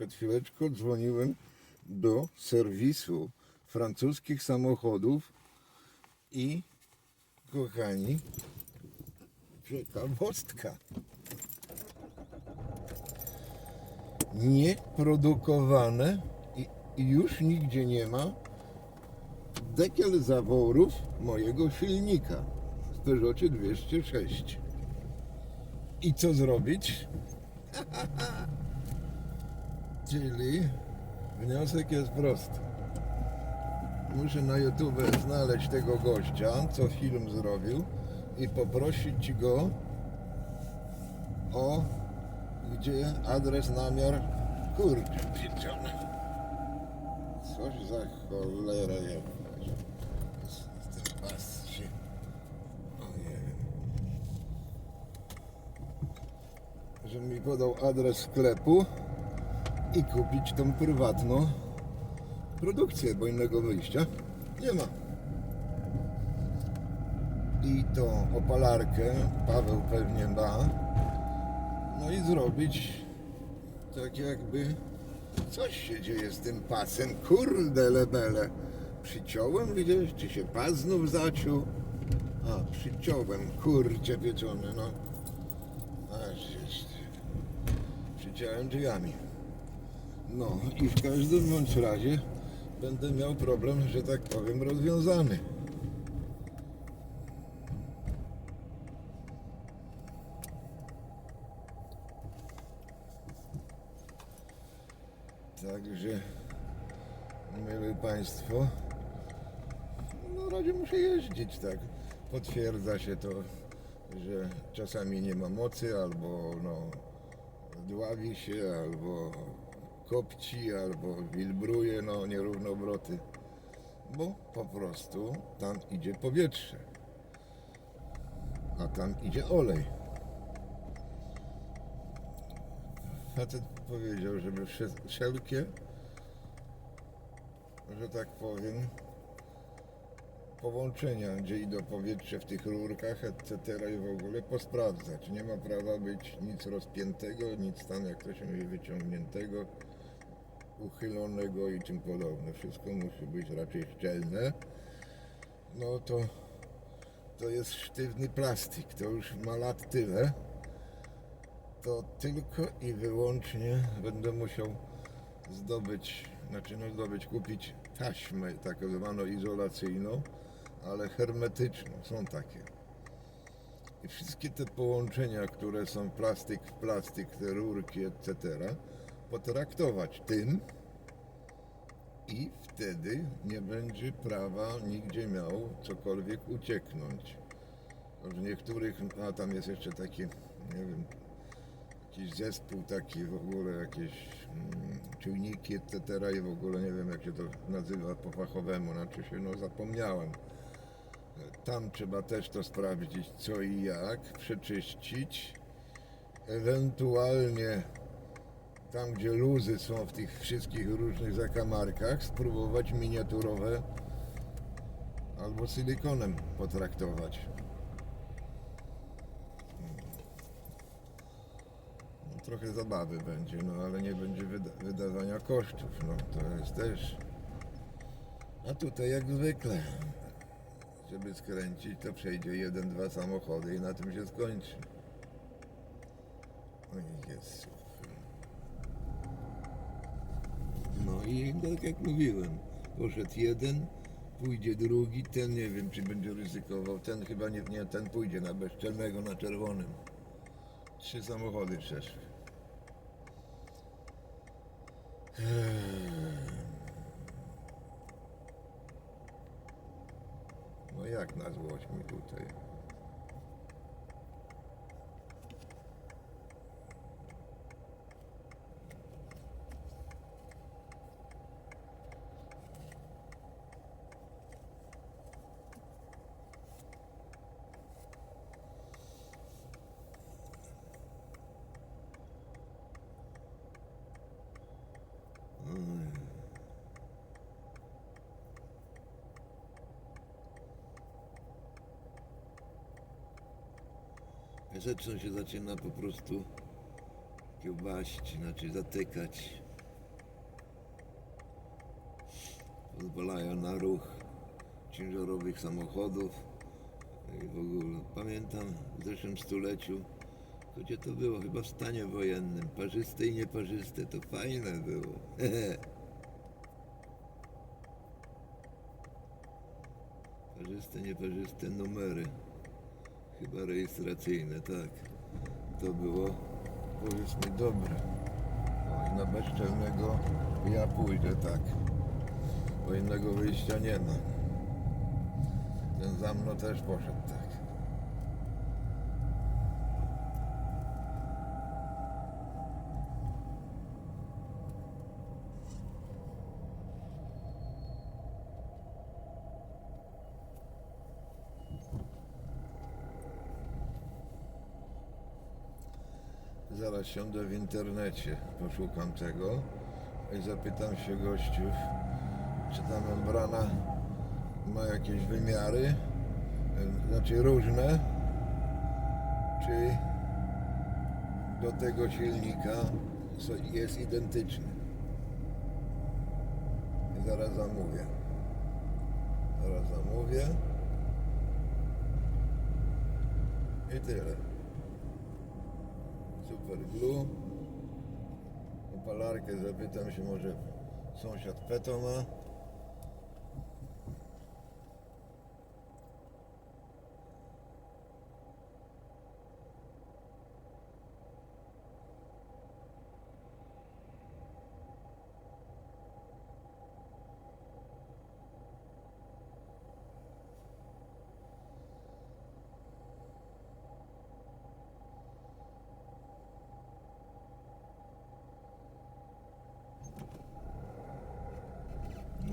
Przed chwileczką dzwoniłem do serwisu francuskich samochodów i kochani, ciekawostka. Nieprodukowane i, już nigdzie nie ma dekiel zaworów mojego silnika w Peugeotie 206. I co zrobić? Wniosek jest prosty. Muszę na YouTube znaleźć tego gościa, co film zrobił i poprosić go o gdzie adres, namiar. Kurczę, pieczone. Coś za cholera. Ten pas się... Że mi podał adres sklepu i kupić tą prywatną produkcję, bo innego wyjścia nie ma. I tą opalarkę Paweł pewnie ma. No i zrobić tak jakby coś się dzieje z tym pasem. Kurde lebele. Przyciąłem widziałeś, czy się pas znów zaciął? A, przyciąłem, kurcze pieczone, no. Aż jest. Przyciąłem drzwiami. No i w każdym bądź razie będę miał problem, że tak powiem, rozwiązany. Także, mili Państwo, no razie muszę jeździć, tak. Potwierdza się to, że czasami nie ma mocy, albo no, dławi się, albo kopci, albo wilbruje, no nierówne obroty. Bo po prostu tam idzie powietrze, a tam idzie olej. Facet powiedział, żeby wsze- wszelkie, że tak powiem, połączenia, gdzie idą powietrze w tych rurkach, etc. i w ogóle posprawdzać. Nie ma prawa być nic rozpiętego, nic tam, jak to się mówi, wyciągniętego, uchylonego i tym podobne. Wszystko musi być raczej szczelne. No to, to jest sztywny plastik, to już ma lat tyle to tylko i wyłącznie będę musiał zdobyć, znaczy no zdobyć, kupić taśmę tak zwaną izolacyjną, ale hermetyczną, są takie. I wszystkie te połączenia, które są plastik w plastik, te rurki, etc., potraktować tym i wtedy nie będzie prawa nigdzie miał cokolwiek ucieknąć. W niektórych, a tam jest jeszcze takie, nie wiem, jakiś zespół taki w ogóle, jakieś mm, czujniki, etc. i w ogóle nie wiem jak się to nazywa po fachowemu, znaczy się, no zapomniałem. Tam trzeba też to sprawdzić co i jak, przeczyścić, ewentualnie tam gdzie luzy są w tych wszystkich różnych zakamarkach, spróbować miniaturowe albo silikonem potraktować. No, trochę zabawy będzie, no ale nie będzie wyda wydawania kosztów, no to jest też. A tutaj jak zwykle, żeby skręcić, to przejdzie jeden, dwa samochody i na tym się skończy. Jezu. No i tak jak mówiłem, poszedł jeden, pójdzie drugi, ten nie wiem czy będzie ryzykował, ten chyba nie, nie ten pójdzie na bezczelnego na czerwonym. Trzy samochody przeszły. No jak na złość mi tutaj. rzeczą się zaczyna po prostu kiełbaść, znaczy zatykać. Pozwalają na ruch ciężarowych samochodów. No I w ogóle pamiętam w zeszłym stuleciu, gdzie to było, chyba w stanie wojennym, parzyste i nieparzyste, to fajne było. parzyste, nieparzyste numery. Chyba rejestracyjne, tak. To było powiedzmy dobre. O, i na bezczelnego ja pójdę, tak. Bo innego wyjścia nie ma. Ten za mną też poszedł, tak. Zaraz siądę w internecie, poszukam tego i zapytam się gościów, czy ta membrana ma jakieś wymiary, znaczy różne, czy do tego silnika jest identyczny. Zaraz zamówię. Zaraz zamówię. I tyle. Super glue. Opalarkę zapytam się może sąsiad Peto ma.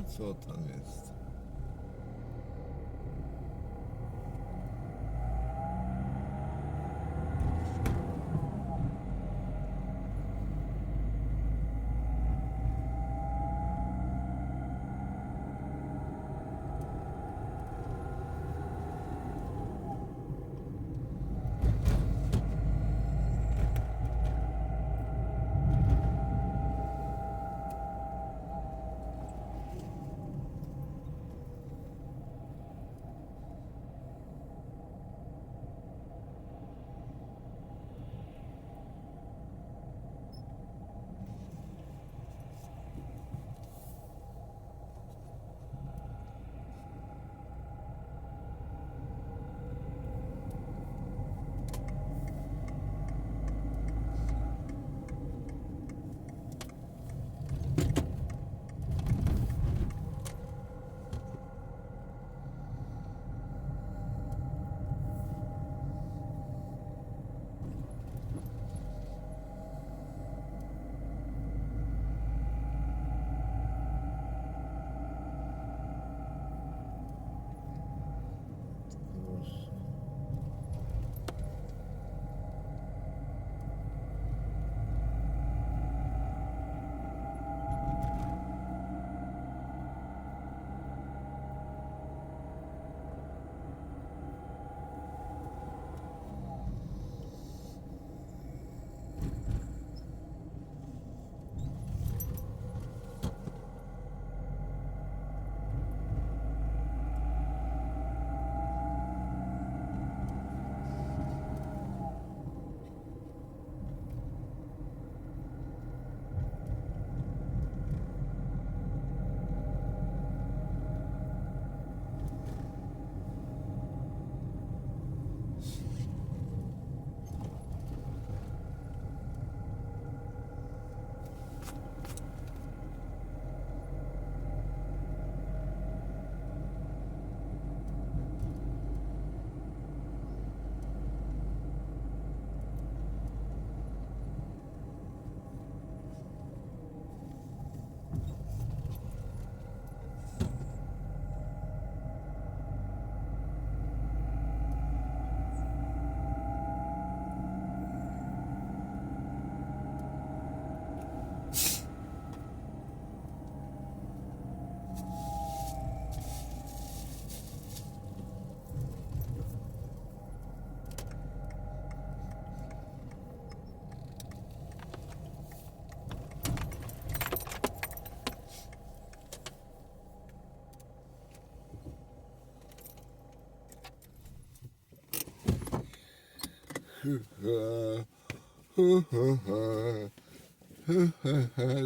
Co tam jest?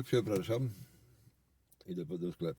Przepraszam. Idę do sklepu.